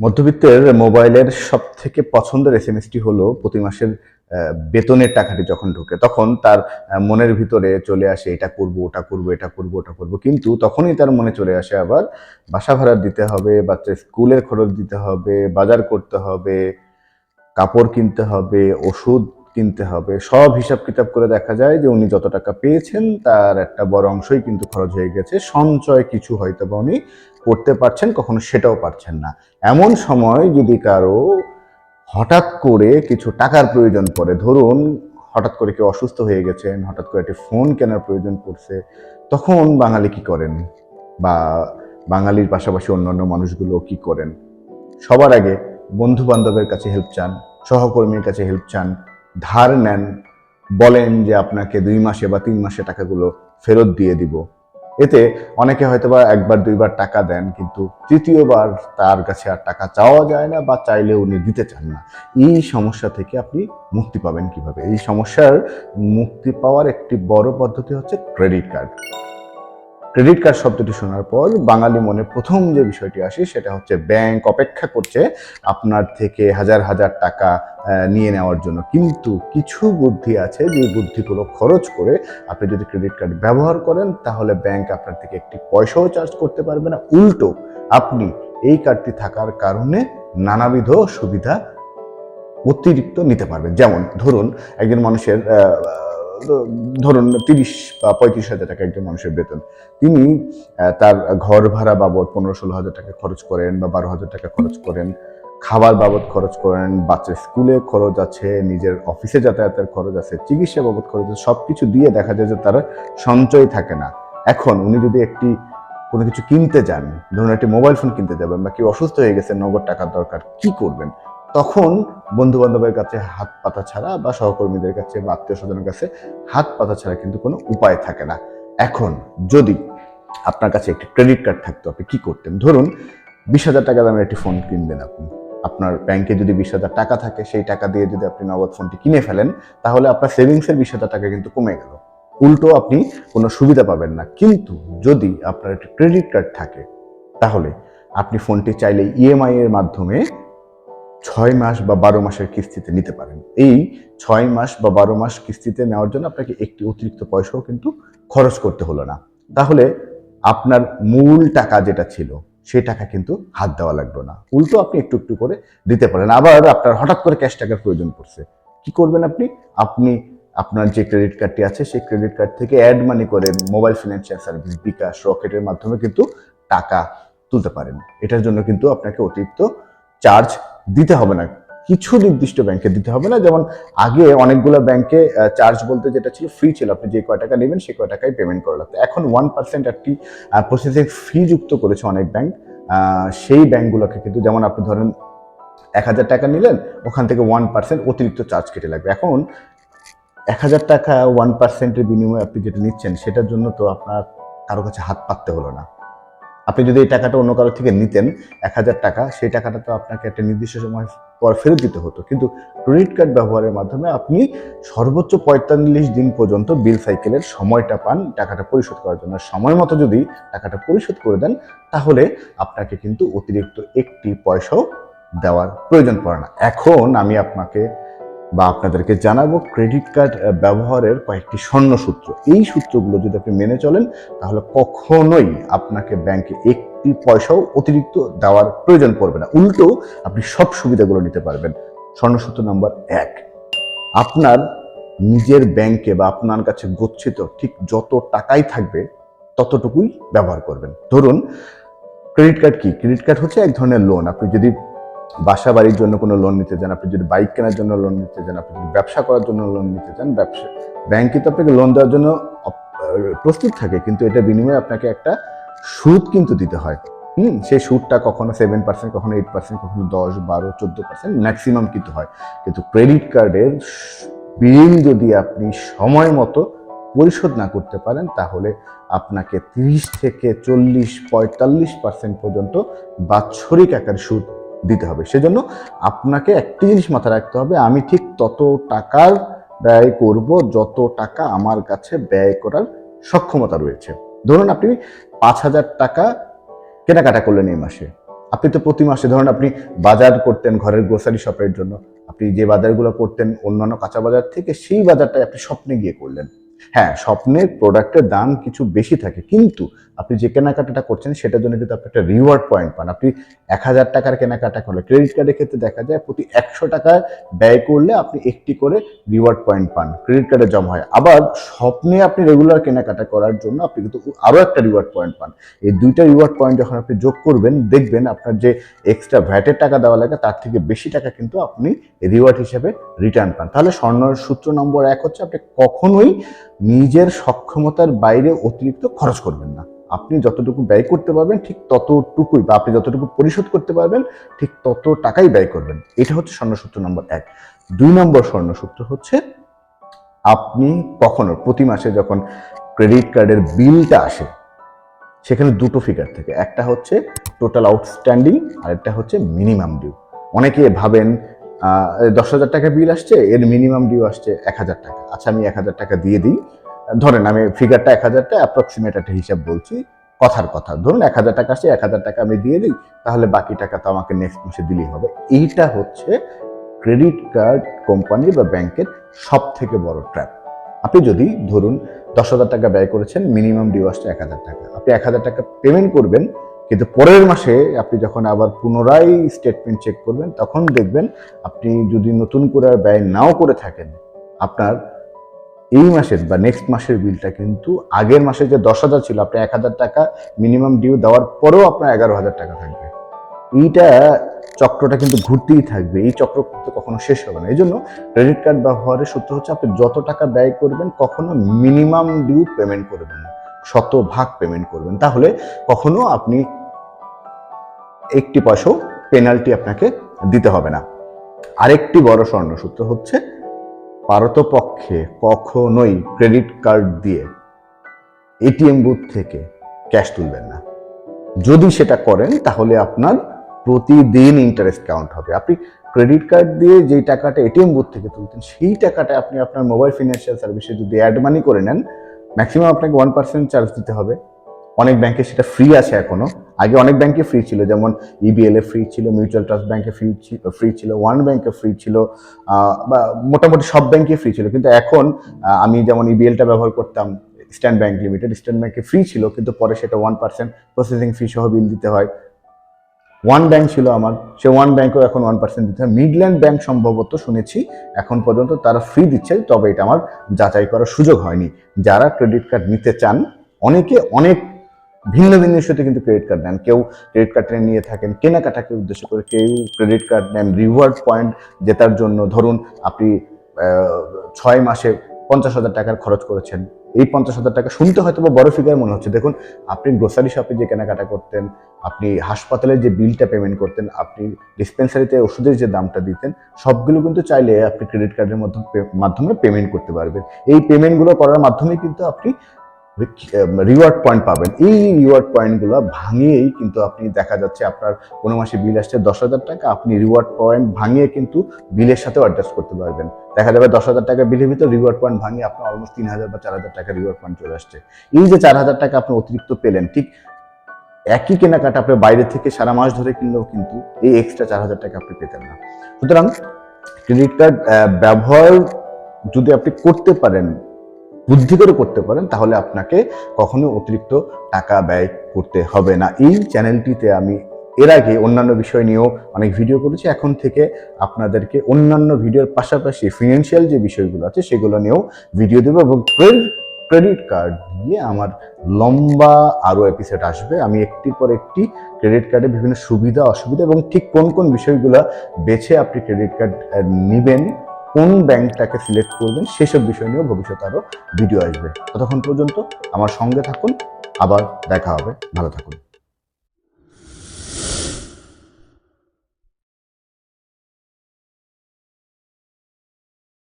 মধ্যবিত্তের মোবাইলের সব থেকে পছন্দের এস এম এসটি হলো প্রতি মাসের বেতনের টাকাটি যখন ঢোকে, তখন তার মনের ভিতরে চলে আসে, এটা করব, ওটা করব, এটা করব, ওটা করব। কিন্তু তখনই তার মনে চলে আসে আবার, বাসা ভাড়া দিতে হবে বাচ্চা স্কুলের খরচ দিতে হবে, বাজার করতে হবে, কাপড় কিনতে হবে, ওষুধ কিনতে হবে। সব হিসাব কিতাব করে দেখা যায় যে উনি যত টাকা পেয়েছেন তার একটা বড় অংশই কিন্তু খরচ হয়ে গেছে। সঞ্চয় কিছু হয়তো বা উনি করতে পারছেন, কখনো সেটাও পারছেন না। এমন সময় যদি কারও হঠাৎ করে কিছু টাকার প্রয়োজন পড়ে, ধরুন হঠাৎ করে কেউ অসুস্থ হয়ে গেছেন, হঠাৎ করে একটি ফোন কেনার প্রয়োজন পড়ছে, তখন বাঙালি কি করেন? বা বাঙালির পাশাপাশি অন্যান্য মানুষগুলো কি করেন? সবার আগে বন্ধু বান্ধবের কাছে হেল্প চান, সহকর্মীর কাছে হেল্প চান ধার নেন, বলেন যে আপনাকে দুই মাসে বা তিন মাসে টাকাগুলো ফেরত দিয়ে দিব। এতে অনেকে হয়তোবা একবার, দুইবার টাকা দেন, কিন্তু তৃতীয়বার তার কাছে আর টাকা চাওয়া যায় না বা চাইলে উনি দিতে চান না। এই সমস্যা থেকে আপনি মুক্তি পাবেন কীভাবে? এই সমস্যার মুক্তি পাওয়ার একটি বড় পদ্ধতি হচ্ছে ক্রেডিট কার্ড। ক্রেডিট কার্ড শব্দটি শোনার পর বাঙালি মনে প্রথম যে বিষয়টি আসে সেটা হচ্ছে ব্যাংক অপেক্ষা করছে আপনার থেকে হাজার হাজার টাকা নিয়ে নেওয়ার জন্য। কিন্তু কিছু বুদ্ধি আছে যে বুদ্ধিগুলো খরচ করে আপনি যদি ক্রেডিট কার্ড ব্যবহার করেন তাহলে ব্যাংক আপনার থেকে একটি পয়সাও চার্জ করতে পারবে না। উল্টো, আপনি এই কার্ডটি থাকার কারণে নানাবিধ সুবিধা অতিরিক্ত নিতে পারবেন। যেমন, ধরুন একজন মানুষের ধরুন তিরিশ বা পঁয়ত্রিশ হাজার টাকা একজন মানুষের বেতন। তিনি তার ঘর ভাড়া বাবদ পনেরো ষোলো হাজার টাকা খরচ করেন বা বারো হাজার টাকা খরচ করেন। খাবার বাবদ খরচ করেন, বাচ্চার স্কুলে খরচ আছে, নিজের অফিসে যাতায়াতের খরচ আছে, চিকিৎসা বাবদ খরচ আছে সব কিছু দিয়ে দেখা যায় যে তার সঞ্চয় থাকে না। এখন উনি যদি একটি, কোনো কিছু কিনতে যান, ধরুন একটি মোবাইল ফোন কিনতে যাবেন বা কেউ অসুস্থ হয়ে গেছে, নগদ টাকার দরকার, কি করবেন? তখন বন্ধু বান্ধবের কাছে হাত পাতা ছাড়া বা সহকর্মীদের কাছে বা আত্মীয় স্বজনের কাছে হাত পাতা ছাড়া কিন্তু কোনো উপায় থাকে না। এখন যদি আপনার কাছে একটি ক্রেডিট কার্ড থাকতো, আপনি কি করতেন? ধরুন বিশ হাজার টাকা দামের একটি ফোন কিনবেন আপনি। আপনার ব্যাংকে যদি বিশ হাজার টাকা থাকে, সেই টাকা দিয়ে যদি আপনি নগদ ফোনটি কিনে ফেলেন, তাহলে আপনার সেভিংসের বিশ হাজার টাকা কিন্তু কমে গেল। উল্টো আপনি কোনো সুবিধা পাবেন না। কিন্তু যদি আপনার একটি ক্রেডিট কার্ড থাকে, তাহলে আপনি ফোনটি চাইলে ইএমআই এর মাধ্যমে ছয় মাস বা বারো মাসের কিস্তিতে নিতে পারেন। এই ছয় মাস বা বারো মাস কিস্তিতে নেওয়ার জন্য আপনাকে একটি অতিরিক্ত পয়সাও কিন্তু খরচ করতে হলো না। তাহলে আপনার মূল টাকা যেটা ছিল সেই টাকা কিন্তু হাত দেওয়া লাগল না। উল্টো আপনি একটু একটু করে দিতে পারেন। আবার আপনার হঠাৎ করে ক্যাশ টাকার প্রয়োজন পড়ছে। কি করবেন আপনি? আপনি আপনার যে ক্রেডিট কার্ডটি আছে, সেই ক্রেডিট কার্ড থেকে অ্যাড মানি করে মোবাইল ফিনান্সিয়াল সার্ভিস, বিকাশ, রকেটের মাধ্যমে কিন্তু টাকা তুলতে পারেন। এটার জন্য কিন্তু আপনাকে অতিরিক্ত চার্জ দিতে হবে না। কিছু নির্দিষ্ট ব্যাংকে দিতে হবে না। যেমন আগে অনেকগুলো ব্যাংকে চার্জ বলতে যেটা ছিল ফ্রি ছিল। আপনি যে কয় টাকা নেবেন সেই কয় টাকায় পেমেন্ট করা লাগতো। এখন ওয়ান পার্সেন্ট একটি প্রসেসিং ফি যুক্ত করেছে অনেক ব্যাংক সেই ব্যাংকগুলোকে কিন্তু যেমন আপনি ধরেন এক হাজার টাকা নিলেন, ওখান থেকে ওয়ান পার্সেন্ট অতিরিক্ত চার্জ কেটে লাগবে। এখন এক হাজার টাকা ওয়ান পার্সেন্টের বিনিময়ে আপনি যেটা নিচ্ছেন, সেটার জন্য তো আপনার কারও কাছে হাত পাততে হলো না। আপনি যদি এই টাকাটা অন্য কারোর থেকে নিতেন, এক হাজার টাকা, সেই টাকাটা তো আপনাকে একটা নির্দিষ্ট সময় পর ফেরত দিতে হতো। কিন্তু ক্রেডিট কার্ড ব্যবহারের মাধ্যমে আপনি সর্বোচ্চ পঁয়তাল্লিশ দিন পর্যন্ত বিল সাইকেলের সময়টা পান টাকাটা পরিশোধ করার জন্য। সময় মতো যদি টাকাটা পরিশোধ করে দেন, তাহলে আপনাকে কিন্তু অতিরিক্ত একটি পয়সাও দেওয়ার প্রয়োজন পড়ে না। এখন আমি আপনাকে বা আপনাদেরকে জানাব ক্রেডিট কার্ড ব্যবহারের কয়েকটি স্বর্ণ সূত্র এই সূত্রগুলো যদি আপনি মেনে চলেন, তাহলে কখনোই আপনাকে ব্যাংকে একটি পয়সাও অতিরিক্ত দেওয়ার প্রয়োজন পড়বে না। উল্টো আপনি সব সুবিধাগুলো নিতে পারবেন। স্বর্ণসূত্র নাম্বার এক, আপনার নিজের ব্যাংকে বা আপনার কাছে গচ্ছিত ঠিক যত টাকাই থাকবে, ততটুকুই ব্যবহার করবেন। ধরুন, ক্রেডিট কার্ড কি? ক্রেডিট কার্ড হচ্ছে এক ধরনের লোন। আপনি যদি বাসা বাড়ির জন্য কোনো লোন নিতে চান, আপনি যদি বাইক কেনার জন্য লোন নিতে চান, আপনি যদি ব্যবসা করার জন্য লোন নিতে চান, ব্যবসা ব্যাংক কিন্তু আপনাকে লোন দেওয়ার জন্য প্রস্তুত থাকে, কিন্তু এটা বিনিময়ে আপনাকে একটা সুদ কিন্তু দিতে হয়। হুম, সেই সুদটা কখনো সেভেন পার্সেন্ট কখনো এইট পার্সেন্ট কখনো দশ, বারো, চোদ্দ পার্সেন্ট ম্যাক্সিমাম কিন্তু হয়। কিন্তু ক্রেডিট কার্ডের বিল যদি আপনি সময় মতো পরিশোধ না করতে পারেন, তাহলে আপনাকে তিরিশ থেকে চল্লিশ, পঁয়তাল্লিশ পার্সেন্ট পর্যন্ত বাৎসরিক আকার সুদ দিতে হবে। সেজন্য আপনাকে একটি জিনিস মাথায় রাখতে হবে, আমি ঠিক তত টাকার ব্যয় করব যত টাকা আমার কাছে ব্যয় করার সক্ষমতা রয়েছে। ধরুন আপনি পাঁচ হাজার টাকা কেনাকাটা করলেন এই মাসে। আপনি তো প্রতি মাসে ধরুন আপনি বাজার করতেন ঘরের গ্রোসারি শপের জন্য। আপনি যে বাজারগুলো করতেন অন্যান্য কাঁচা বাজার থেকে সেই বাজারটাই আপনি স্বপ্নে গিয়ে করলেন। হ্যাঁ স্বপ্নের প্রোডাক্টের দাম কিছু বেশি থাকে, কিন্তু আপনি যে কেনাকাটাটা করছেন সেটার জন্য কিন্তু আপনি একটা রিওয়ার্ড পয়েন্ট পান। আপনি এক হাজার টাকার কেনাকাটা করলে ক্রেডিট কার্ডের ক্ষেত্রে দেখা যায় প্রতি একশো টাকা ব্যয় করলে আপনি একটি করে রিওয়ার্ড পয়েন্ট পান ক্রেডিট কার্ডে জমা হয়। আবার স্বপ্নে আপনি রেগুলার কেনাকাটা করার জন্য আপনি কিন্তু আরও একটা রিওয়ার্ড পয়েন্ট পান। এই দুইটা রিওয়ার্ড পয়েন্ট যখন আপনি যোগ করবেন, দেখবেন আপনার যে এক্সট্রা ভ্যাটের টাকা দেওয়া লাগে, তার থেকে বেশি টাকা কিন্তু আপনি রিওয়ার্ড হিসেবে রিটার্ন পান। তাহলে স্বর্ণর সূত্র নম্বর এক হচ্ছে আপনি কখনোই নিজের সক্ষমতার বাইরে অতিরিক্ত খরচ করবেন না। আপনি যতটুকু ব্যয় করতে পারবেন, ঠিক ততটুকুই বা আপনি যতটুকু পরিশোধ করতে পারবেন, ঠিক তত টাকাই ব্যয় করবেন। এটা হচ্ছে স্বর্ণসূত্র নম্বর এক। দুই নম্বর স্বর্ণসূত্র হচ্ছে, আপনি কখনো প্রতি মাসে যখন ক্রেডিট কার্ডের বিলটা আসে, সেখানে দুটো ফিগার থাকে। একটা হচ্ছে টোটাল আউটস্ট্যান্ডিং আর একটা হচ্ছে মিনিমাম ডিউ অনেকে ভাবেন দশ হাজার টাকা বিল আসছে, এর মিনিমাম ডিউ আসছে এক হাজার টাকা। আচ্ছা আমি এক হাজার টাকা দিয়ে দিই। ধরেন, আমি ফিগারটা এক হাজারটা অ্যাপ্রক্সিমেট একটা হিসাব বলছি, কথার কথা। ধরুন, এক হাজার টাকা আসছে, এক হাজার টাকা আমি দিয়ে দিই, তাহলে বাকি টাকা তো আমাকে নেক্সট মাসে দিলেই হবে। এইটা হচ্ছে ক্রেডিট কার্ড কোম্পানি বা ব্যাংকের সব থেকে বড় ট্র্যাপ আপনি যদি, ধরুন, দশ হাজার টাকা ব্যয় করেছেন মিনিমাম ডিউ আসছে এক হাজার টাকা। আপনি এক হাজার টাকা পেমেন্ট করবেন কিন্তু পরের মাসে আপনি যখন আবার পুনরায় স্টেটমেন্ট চেক করবেন, তখন দেখবেন আপনি যদি নতুন করে আর ব্যয় নাও করে থাকেন, আপনার এই মাসের বা নেক্সট মাসের বিলটা কিন্তু আগের মাসে যে দশ হাজার ছিল আপনি এক হাজার টাকা মিনিমাম ডিউ দেওয়ার পরেও আপনার এগারো হাজার টাকা থাকবে। এইটা চক্রটা কিন্তু ঘুরতেই থাকবে। এই চক্র কিন্তু কখনো শেষ হবে না। এই জন্য ক্রেডিট কার্ড ব্যবহারের সূত্র হচ্ছে, আপনি যত টাকা ব্যয় করবেন, কখনো মিনিমাম ডিউ পেমেন্ট করবেন না, শতভাগ পেমেন্ট করবেন। তাহলে কখনো আপনি একটি পয়সাও পেনাল্টি আপনাকে দিতে হবে না। আরেকটি বড় স্বর্ণসূত্র হচ্ছে পারতপক্ষে কখনোই ক্রেডিট কার্ড দিয়ে এটিএম বুথ থেকে ক্যাশ তুলবেন না। যদি সেটা করেন, তাহলে আপনার প্রতিদিন ইন্টারেস্ট কাউন্ট হবে। আপনি ক্রেডিট কার্ড দিয়ে যেই টাকাটা এটিএম বুথ থেকে তুলতেন, সেই টাকাটা আপনি আপনার মোবাইল ফিনান্সিয়াল সার্ভিসে যদি অ্যাড মানি করে নেন ম্যাক্সিমাম আপনাকে ওয়ান পার্সেন্ট চার্জ দিতে হবে। অনেক ব্যাংকে সেটা ফ্রি আছে এখনও। আগে অনেক ব্যাংকে ফ্রি ছিল, যেমন ইবিএল এ ফ্রি ছিল মিউচুয়াল ট্রাস্ট ব্যাংকে ফ্রি ফ্রি ছিল ওয়ান ব্যাংকে ফ্রি ছিল বা মোটামুটি সব ব্যাংকে ফ্রি ছিল। কিন্তু এখন আমি যেমন ইবিএলটা ব্যবহার করতাম স্ট্যান্ড ব্যাংক লিমিটেড স্ট্যান্ড ব্যাংকে ফ্রি ছিল, কিন্তু পরে সেটা ওয়ান পার্সেন্ট প্রসেসিং ফি সহ বিল দিতে হয়। ওয়ান ব্যাংক ছিল আমার, সে ওয়ান ব্যাংকও এখন ওয়ান পার্সেন্ট দিতে হয়। মিডল্যান্ড ব্যাংক সম্ভবত শুনেছি, এখন পর্যন্ত তারা ফ্রি দিচ্ছে, তবে এটা আমার যাচাই করার সুযোগ হয়নি। যারা ক্রেডিট কার্ড নিতে চান, অনেকে অনেক ভিন্ন ভিন্ন ইস্যুতে কিন্তু ক্রেডিট কার্ড নেন। কেউ ক্রেডিট কার্ড নিয়ে থাকেন কেনাকাটাকে উদ্দেশ্য করে কেউ ক্রেডিট কার্ড নেন রিওয়ার্ড পয়েন্ট জেতার জন্য। ধরুন আপনি ছয় মাসে পঞ্চাশ হাজার টাকার খরচ করেছেন। এই পঞ্চাশ হাজার টাকা শুনতে হয়তো বা বড় ফিগার মনে হচ্ছে। দেখুন, আপনি গ্রোসারি শপে যে কেনাকাটা করতেন, আপনি হাসপাতালে যে বিলটা পেমেন্ট করতেন, আপনি ডিসপেন্সারিতে ওষুধের যে দামটা দিতেন, সবগুলো কিন্তু চাইলে আপনি ক্রেডিট কার্ডের মাধ্যমে মাধ্যমে পেমেন্ট করতে পারবেন। এই পেমেন্টগুলো করার মাধ্যমে কিন্তু আপনি রিওয়ার্ড পয়েন্ট পাবেন। এই রিওয়ার্ড পয়েন্টগুলো ভাঙিয়েই কিন্তু আপনি দেখা যাচ্ছে আপনার কোনো মাসে বিল আসছে দশ হাজার টাকা, আপনি রিওয়ার্ড পয়েন্ট ভাঙিয়ে কিন্তু বিলের সাথেও অ্যাডজাস্ট করতে পারবেন। দেখা যাবে দশ হাজার টাকা বিলের ভিতর রিওয়ার্ড পয়েন্ট ভাঙিয়ে আপনার অলমোস্ট তিন হাজার বা চার হাজার টাকা রিওয়ার্ড পয়েন্ট চলে আসছে। এই যে চার হাজার টাকা আপনি অতিরিক্ত পেলেন, ঠিক একই কেনাকাটা আপনি বাইরে থেকে সারা মাস ধরে কিনলেও কিন্তু এই এক্সট্রা চার হাজার টাকা আপনি পেতেন না। সুতরাং ক্রেডিট কার্ড ব্যবহার যদি আপনি করতে পারেন বুদ্ধি করে করতে পারেন, তাহলে আপনাকে কখনো অতিরিক্ত টাকা ব্যয় করতে হবে না। এই চ্যানেলটিতে আমি এর আগে অন্যান্য বিষয় নিয়েও অনেক ভিডিও করেছি। এখন থেকে আপনাদেরকে অন্যান্য ভিডিওর পাশাপাশি ফিনান্সিয়াল যে বিষয়গুলো আছে, সেগুলো নিয়েও ভিডিও দেবো এবং ক্রেডিট কার্ড দিয়ে আমার লম্বা আরও এপিসোড আসবে। আমি একটির পর একটি ক্রেডিট কার্ডে বিভিন্ন সুবিধা, অসুবিধা এবং ঠিক কোন কোন বিষয়গুলো বেছে আপনি ক্রেডিট কার্ড নেবেন কোন ব্যাংকটাকে সিলেক্ট করবেন সেসব বিষয় নিয়েও ভবিষ্যতে আরও ভিডিও আসবে। ততক্ষণ পর্যন্ত আমার সঙ্গে থাকুন, আবার দেখা হবে। ভালো থাকুন।